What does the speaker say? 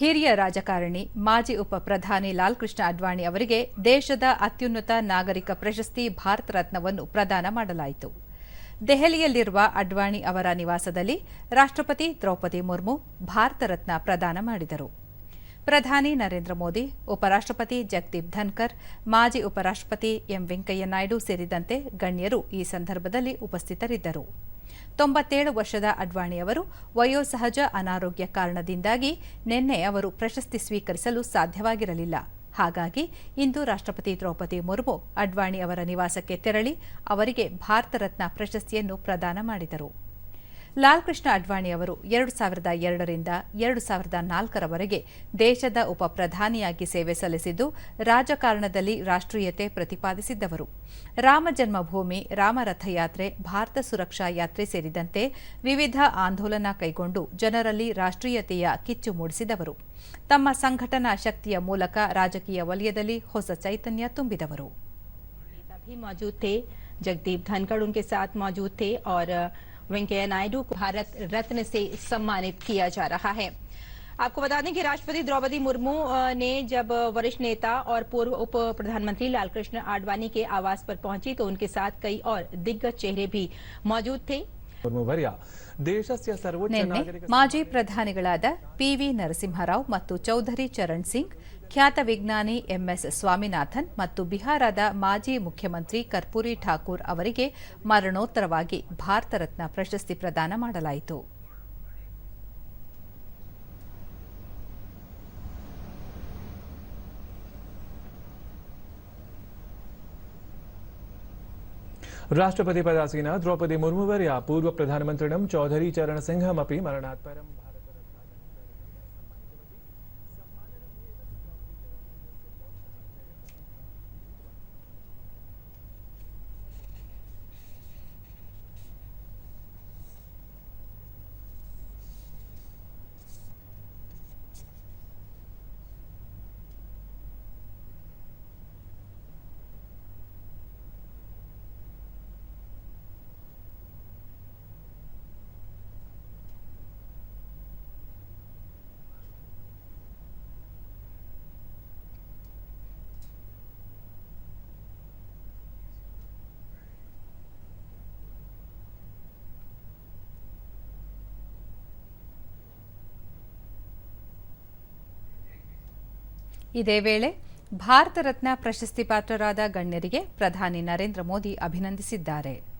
ಹಿರಿಯ ರಾಜಕಾರಣಿ, ಮಾಜಿ ಉಪ ಪ್ರಧಾನಿ ಲಾಲ್ ಕೃಷ್ಣ ಅಡ್ವಾಣಿ ಅವರಿಗೆ ದೇಶದ ಅತ್ಯುನ್ನತ ನಾಗರಿಕ ಪ್ರಶಸ್ತಿ ಭಾರತ ರತ್ನವನ್ನು ಪ್ರದಾನ ಮಾಡಲಾಯಿತು. ದೆಹಲಿಯಲ್ಲಿರುವ ಅಡ್ವಾಣಿ ಅವರ ನಿವಾಸದಲ್ಲಿ ರಾಷ್ಟ್ರಪತಿ ದ್ರೌಪದಿ ಮುರ್ಮು ಭಾರತ ರತ್ನ ಪ್ರದಾನ ಮಾಡಿದರು. ಪ್ರಧಾನಿ ನರೇಂದ್ರ ಮೋದಿ, ಉಪರಾಷ್ಟ್ರಪತಿ ಜಗದೀಪ್ ಧನ್ಕರ್, ಮಾಜಿ ಉಪರಾಷ್ಟ್ರಪತಿ ಎಂ ವೆಂಕಯ್ಯ ನಾಯ್ಡು ಸೇರಿದಂತೆ ಗಣ್ಯರು ಈ ಸಂದರ್ಭದಲ್ಲಿ ಉಪಸ್ಥಿತರಿದ್ದರು. ತೊಂಬತ್ತೇಳು ವರ್ಷದ ಅಡ್ವಾಣಿ ಅವರು ವಯೋಸಹಜ ಅನಾರೋಗ್ಯ ಕಾರಣದಿಂದಾಗಿ ನಿನ್ನೆ ಅವರು ಪ್ರಶಸ್ತಿ ಸ್ವೀಕರಿಸಲು ಸಾಧ್ಯವಾಗಿರಲಿಲ್ಲ. ಹಾಗಾಗಿ ಇಂದು ರಾಷ್ಟ್ರಪತಿ ದ್ರೌಪದಿ ಮುರ್ಮು ಅಡ್ವಾಣಿ ಅವರ ನಿವಾಸಕ್ಕೆ ತೆರಳಿ ಅವರಿಗೆ ಭಾರತ ರತ್ನ ಪ್ರಶಸ್ತಿಯನ್ನು ಪ್ರದಾನ ಮಾಡಿದರು. ಲಾಲ್ ಕೃಷ್ಣ ಅಡ್ವಾಣಿ ಅವರು ಎರಡು ಸಾವಿರದ ಎರಡರಿಂದ ಎರಡು ಸಾವಿರದ ನಾಲ್ಕರವರೆಗೆ ದೇಶದ ಉಪ ಪ್ರಧಾನಿಯಾಗಿ ಸೇವೆ ಸಲ್ಲಿಸಿದ್ದು ರಾಜಕಾರಣದಲ್ಲಿ ರಾಷ್ಟ್ರೀಯತೆ ಪ್ರತಿಪಾದಿಸಿದ್ದವರು ರಾಮ ಜನ್ಮಭೂಮಿ ರಾಮರಥಯಾತ್ರೆ ಭಾರತ ಸುರಕ್ಷಾ ಯಾತ್ರೆ ಸೇರಿದಂತೆ ವಿವಿಧ ಆಂದೋಲನ ಕೈಗೊಂಡು ಜನರಲ್ಲಿ ರಾಷ್ಟ್ರೀಯತೆಯ ಕಿಚ್ಚು ಮೂಡಿಸಿದವರು ತಮ್ಮ ಸಂಘಟನಾ ಶಕ್ತಿಯ ಮೂಲಕ ರಾಜಕೀಯ ವಲಯದಲ್ಲಿ ಹೊಸ ಚೈತನ್ಯ ತುಂಬಿದವರು नेता भी मौजूद थे जगदीप धनखड़ उनके साथ मौजूद थे और वेंकैया नायडू को भारत रत्न से सम्मानित किया जा रहा है आपको बता दें कि राष्ट्रपति द्रौपदी मुर्मू अ, ने जब वरिष्ठ नेता और पूर्व उप प्रधानमंत्री लालकृष्ण आडवाणी के आवास पर पहुंची तो उनके साथ कई और दिग्गज चेहरे भी मौजूद थे ಮುರ್ಮುವರ್ಯ ದೇಶಸ್ಯ ಸರ್ವೋಚ್ಚ ನಿನ್ನೆ ನಾಗರಿಕ ಮಾಜಿ ಪ್ರಧಾನಿಗಳಾದ ಪಿವಿ ನರಸಿಂಹರಾವ್ ಮತ್ತು ಚೌಧರಿ ಚರಣ್ ಸಿಂಗ್ ಖ್ಯಾತ ವಿಜ್ಞಾನಿ ಎಂಎಸ್ ಸ್ವಾಮಿನಾಥನ್ ಮತ್ತು ಬಿಹಾರದ ಮಾಜಿ ಮುಖ್ಯಮಂತ್ರಿ ಕರ್ಪೂರಿ ಠಾಕೂರ್ ಅವರಿಗೆ ಮರಣೋತ್ತರವಾಗಿ ಭಾರತ ರತ್ನ ಪ್ರಶಸ್ತಿ ಪ್ರದಾನ ಮಾಡಲಾಯಿತು राष्ट्रपति पदासीना द्रौपदी मुर्मुवर्या पूर्व प्रधानमन्त्रिणं चौधरी चरण सिंहमपि मरणात् परं ಇದೇ ವೇಳೆ ಭಾರತ ರತ್ನ ಪ್ರಶಸ್ತಿ ಪಾತ್ರರಾದ ಗಣ್ಯರಿಗೆ ಪ್ರಧಾನಿ ನರೇಂದ್ರ ಮೋದಿ ಅಭಿನಂದಿಸಿದ್ದಾರೆ.